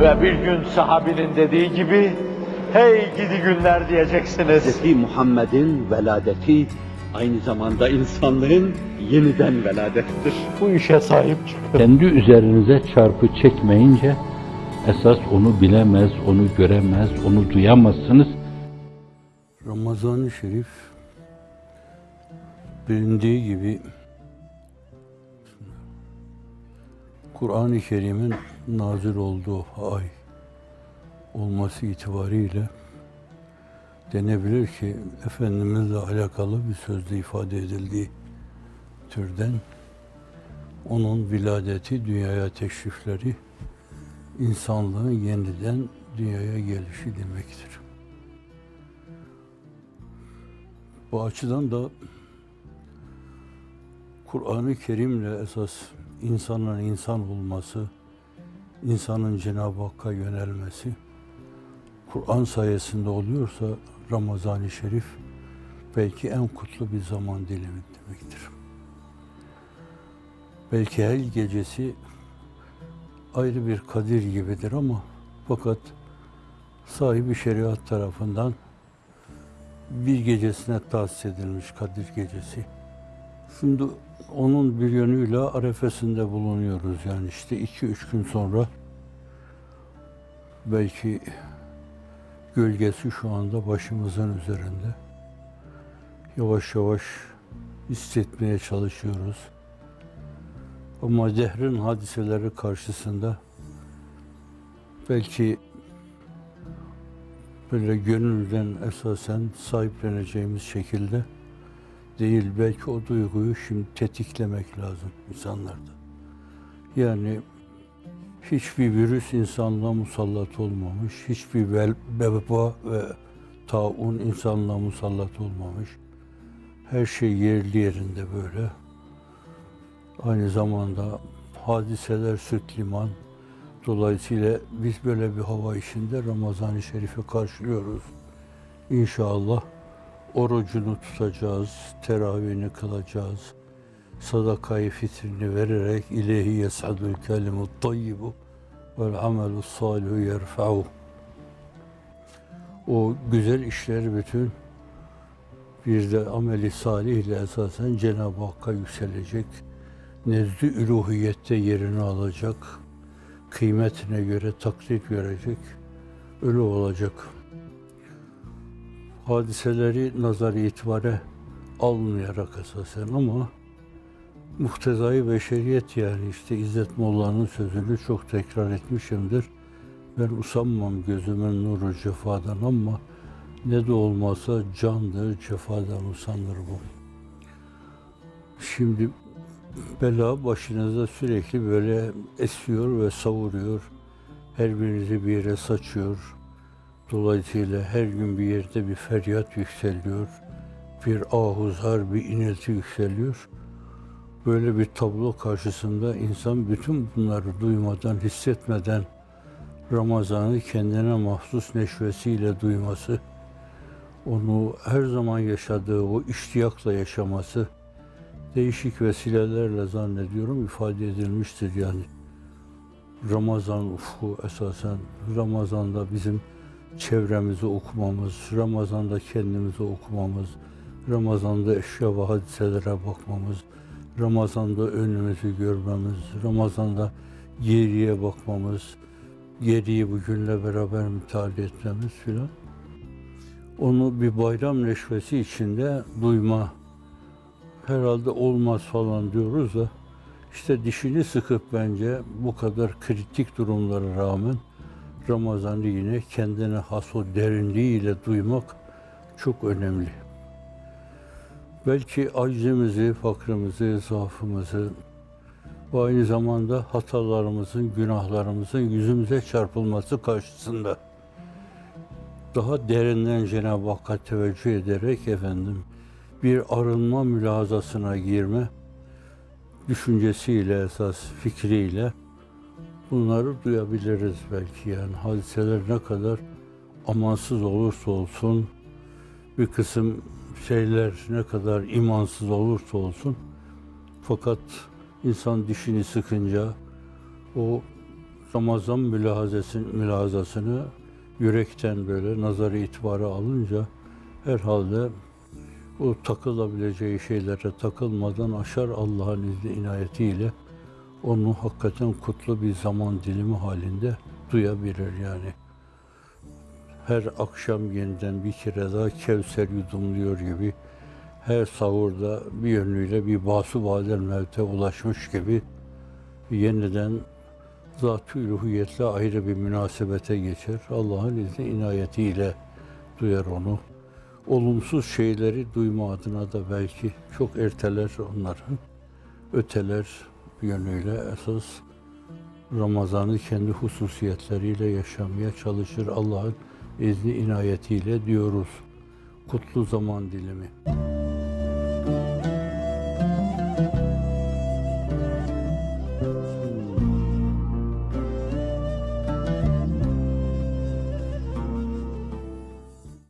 Ve bir gün sahabinin dediği gibi, hey gidi günler diyeceksiniz. Hz. Muhammed'in veladeti aynı zamanda insanlığın yeniden veladettir. Bu işe sahip çıkın. Kendi üzerinize çarpı çekmeyince esas onu bilemez, onu göremez, onu duyamazsınız. Ramazan-ı Şerif bilindiği gibi Kur'an-ı Kerim'in nazil olduğu ay olması itibariyle denebilir ki Efendimizle alakalı bir sözde ifade edildiği türden onun viladeti, dünyaya teşrifleri, insanlığın yeniden dünyaya gelişi demektir. Bu açıdan da Kur'an-ı Kerim'le esas insanın insan olması, insanın Cenab-ı Hakk'a yönelmesi, Kur'an sayesinde oluyorsa Ramazan-ı Şerif belki en kutlu bir zaman dilimi demektir. Belki her gecesi ayrı bir kadir gibidir ama fakat sahibi şeriat tarafından bir gecesine tahsis edilmiş Kadir Gecesi. Şimdi onun bir yönüyle arefesinde bulunuyoruz. Yani işte iki üç gün sonra belki gölgesi şu anda başımızın üzerinde. Yavaş yavaş hissetmeye çalışıyoruz. Ama dehrin hadiseleri karşısında belki böyle gönülden esasen sahipleneceğimiz şekilde değil. Belki o duyguyu şimdi tetiklemek lazım insanlarda. Yani hiçbir virüs insanlığa musallat olmamış, hiçbir veba ve taun insanlığa musallat olmamış. Her şey yerli yerinde böyle. Aynı zamanda hadiseler süt liman. Dolayısıyla biz böyle bir hava içinde Ramazan-ı Şerif'i karşılıyoruz. İnşallah orucunu tutacağız, teravihini kılacağız. Sadakayı fitrini vererek ilahi yesadul kelimut tayyibu vel amelu salihu yerfa'u. O güzel işler bütün bir de ameli salih ile esasen Cenab-ı Hakk'a yükselecek. Nezd-i üluhiyette yerini alacak kıymetine göre takdir görecek, ölü olacak. Hadiseleri nazar itibare almayarak esasen ama muhtezai beşeriyet yani işte İzzet Molla'nın sözünü çok tekrar etmişimdir. Ben usanmam gözümün nuru cefadan ama ne de olmasa candır cefadan usanır bu. Şimdi bela başınıza sürekli böyle esiyor ve savuruyor. Her birinizi bir yere saçıyor. Dolayısıyla her gün bir yerde bir feryat yükseliyor. Bir ahuzar, bir inilti yükseliyor. Böyle bir tablo karşısında insan bütün bunları duymadan, hissetmeden Ramazan'ı kendine mahsus neşvesiyle duyması, onu her zaman yaşadığı o iştiyakla yaşaması, değişik vesilelerle zannediyorum ifade edilmiştir yani. Ramazan ufku esasen Ramazan'da bizim çevremizi okumamız, Ramazan'da kendimizi okumamız, Ramazan'da eşya ve hadiselere bakmamız, Ramazan'da önümüzü görmemiz, Ramazan'da geriye bakmamız, geriyi bugünle beraber müteala etmemiz filan. Onu bir bayram neşvesi içinde duyma herhalde olmaz falan diyoruz da işte dişini sıkıp bence bu kadar kritik durumlara rağmen Ramazan'ı yine kendine has o derinliğiyle duymak çok önemli. Belki aczimizi, fakrımızı, zaafımızı ve aynı zamanda hatalarımızın, günahlarımızın yüzümüze çarpılması karşısında daha derinden Cenab-ı Hakk'a teveccüh ederek efendim bir arınma mülazasına girme düşüncesiyle esas fikriyle bunları duyabiliriz belki yani. Hadiseler ne kadar amansız olursa olsun bir kısım şeyler ne kadar imansız olursa olsun fakat insan dişini sıkınca o Ramazan mülahazasını, mülahazasını yürekten böyle nazarı itibarı alınca herhalde o takılabileceği şeylere takılmadan aşar Allah'ın izni inayetiyle onu hakikaten kutlu bir zaman dilimi halinde duyabilir yani. Her akşam yeniden bir kere daha Kevser yudumluyor gibi her sahurda bir yönüyle bir basu badel mevte ulaşmış gibi yeniden zat-ı ruhiyetle ayrı bir münasebete geçer. Allah'ın izni inayetiyle duyar onu. Olumsuz şeyleri duyma adına da belki çok erteler onları. Öteler yönüyle esas Ramazan'ı kendi hususiyetleriyle yaşamaya çalışır Allah'ın izni inayetiyle diyoruz. Kutlu zaman dilimi.